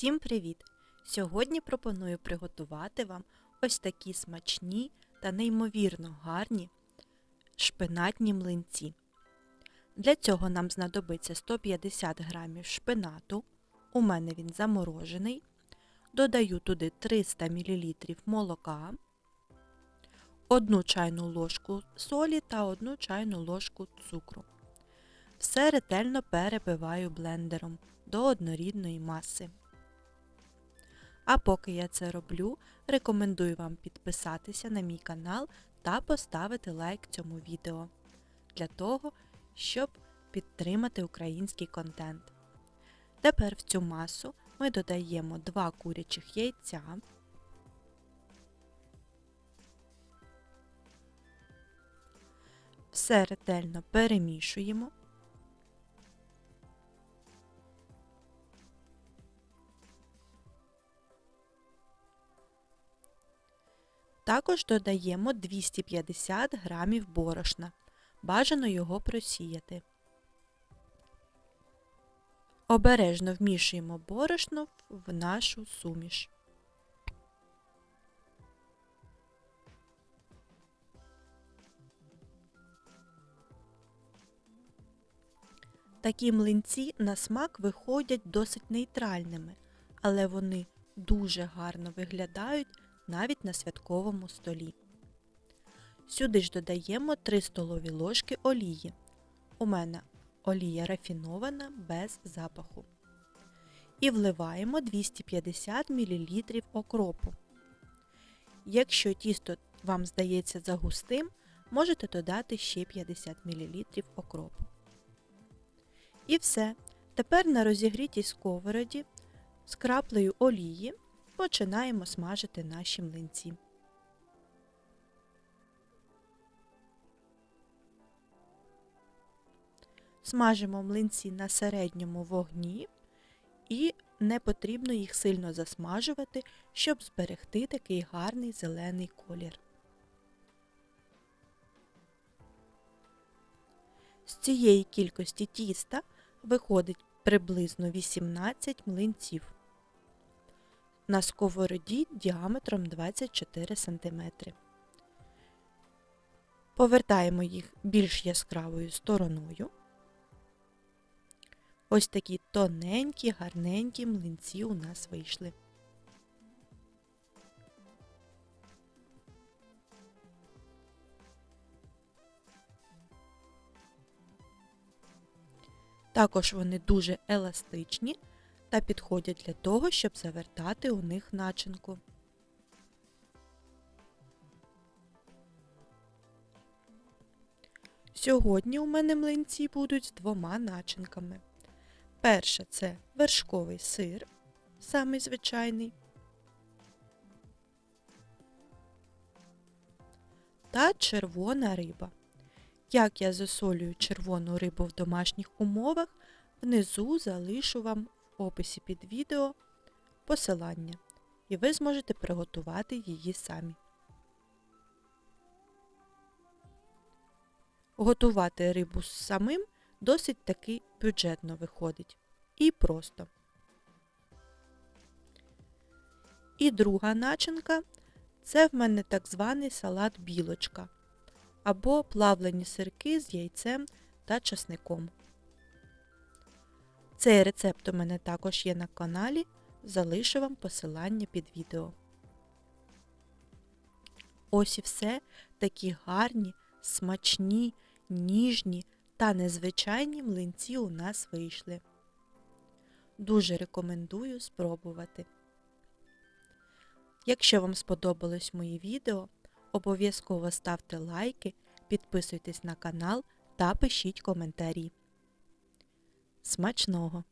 Всім привіт! Сьогодні пропоную приготувати вам ось такі смачні та неймовірно гарні шпинатні млинці. Для цього нам знадобиться 150 г шпинату, у мене він заморожений. Додаю туди 300 мл молока, 1 чайну ложку солі та 1 чайну ложку цукру. Все ретельно перебиваю блендером до однорідної маси. А поки я це роблю, рекомендую вам підписатися на мій канал та поставити лайк цьому відео для того, щоб підтримати український контент. Тепер в цю масу ми додаємо 2 курячих яйця, все ретельно перемішуємо. Також додаємо 250 грамів борошна. Бажано його просіяти. Обережно вмішуємо борошно в нашу суміш. Такі млинці на смак виходять досить нейтральними, але вони дуже гарно виглядають навіть на святковому столі. Сюди ж додаємо 3 столові ложки олії. У мене олія рафінована без запаху. І вливаємо 250 мл окропу. Якщо тісто вам здається загустим, можете додати ще 50 мл окропу. І все. Тепер на розігрітій сковороді з краплею олії починаємо смажити наші млинці. Смажимо млинці на середньому вогні і не потрібно їх сильно засмажувати, щоб зберегти такий гарний зелений колір. З цієї кількості тіста виходить приблизно 18 млинців на сковороді діаметром 24 см. Повертаємо їх більш яскравою стороною. Ось такі тоненькі, гарненькі млинці у нас вийшли. Також вони дуже еластичні та підходять для того, щоб завертати у них начинку. Сьогодні у мене млинці будуть з двома начинками. Перша це вершковий сир, самий звичайний. Та червона риба. Як я засолюю червону рибу в домашніх умовах, внизу залишу вам описі під відео посилання, і ви зможете приготувати її самі. Готувати рибу самим досить таки бюджетно виходить. І просто. І друга начинка це в мене так званий салат білочка або плавлені сирки з яйцем та часником. Цей рецепт у мене також є на каналі, залишу вам посилання під відео. Ось і все такі гарні, смачні, ніжні та незвичайні млинці у нас вийшли. Дуже рекомендую спробувати. Якщо вам сподобалось моє відео, обов'язково ставте лайки, підписуйтесь на канал та пишіть коментарі. Смачного!